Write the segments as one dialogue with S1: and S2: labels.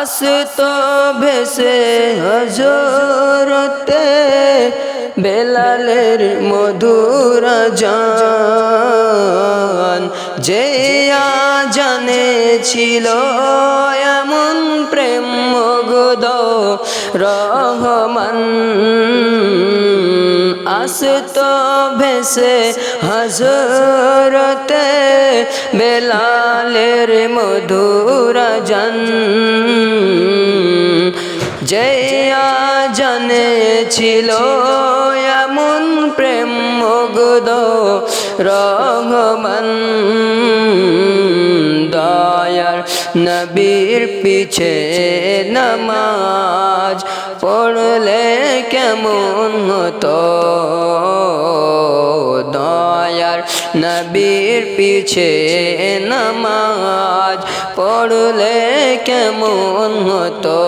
S1: আসত ভেসে হজরতে বেলালের মধুর জান। যে জানে ছিল এমন প্রেম মগদ রহমান। আসত ভেসে হজরতে বেলালের মধুর জান জয়া জানে ছিল এমন প্রেম মগদ দয়ার নবীর পিছে নমাজ পড়লে কেমন হতো? দয়ার নবীর পিছে নমাজ পড়লে কেমন হতো?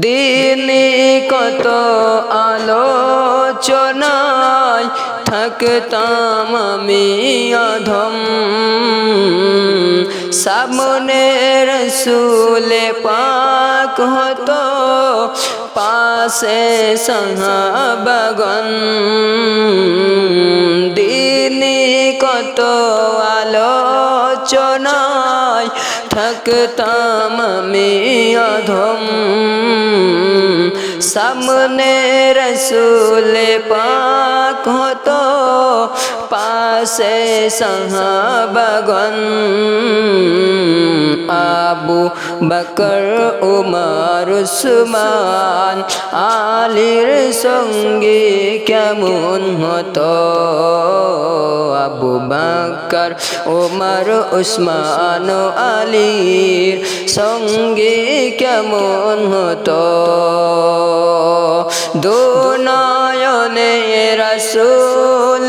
S1: দিনে কত আলোচনায় থাকতাম আমি অধম। সামনে রসুলে পাক হতো, পাশে সহাবগন দিনে কত আলোচনায় থাকতাম আমি অধম। সামনে রসুলে পাক হতো পাশে সহাবগন আবু বকর, উমার, উসমান, আলীর সঙ্গে কেমন হতো? আবু বকর, উমর, উসমান, আলীর সঙ্গে কেমন হতো? দুনয়নে রসুল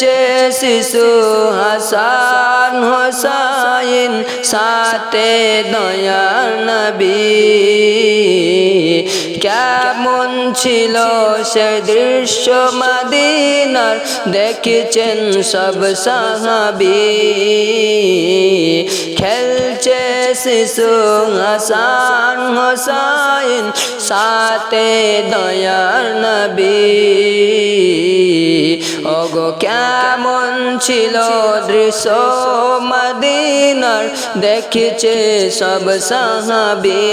S1: খেলছে শিশু হাসান হোসাইন সাথে দয়ার কেমন ছিল সে দৃশ্য মাদিনার দেখেছেন সব সাহাবি খেলছে শিশু হাসান হোসাইন সাথে দয়ার নবী ওগো কেমন ছিল দৃশ্য মদিনার দেখেছে সব সাহাবি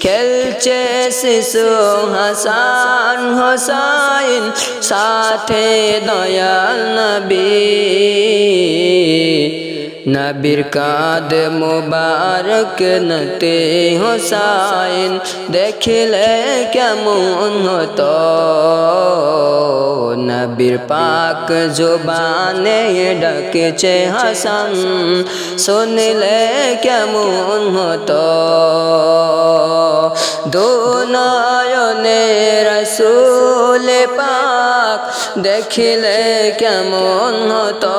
S1: খেলছে শিশু হাসান হোসাইন সাথে দয়াল নবী। নবীর কাদ মুবারক নতে হোসাইন দেখলে কেমন হতো? নবীর পাক জোবানে ডাকছে হাসান, শুনলে কেমন হতো? দুনয়নে রসুল পাক দেখিলে কেমন হতো?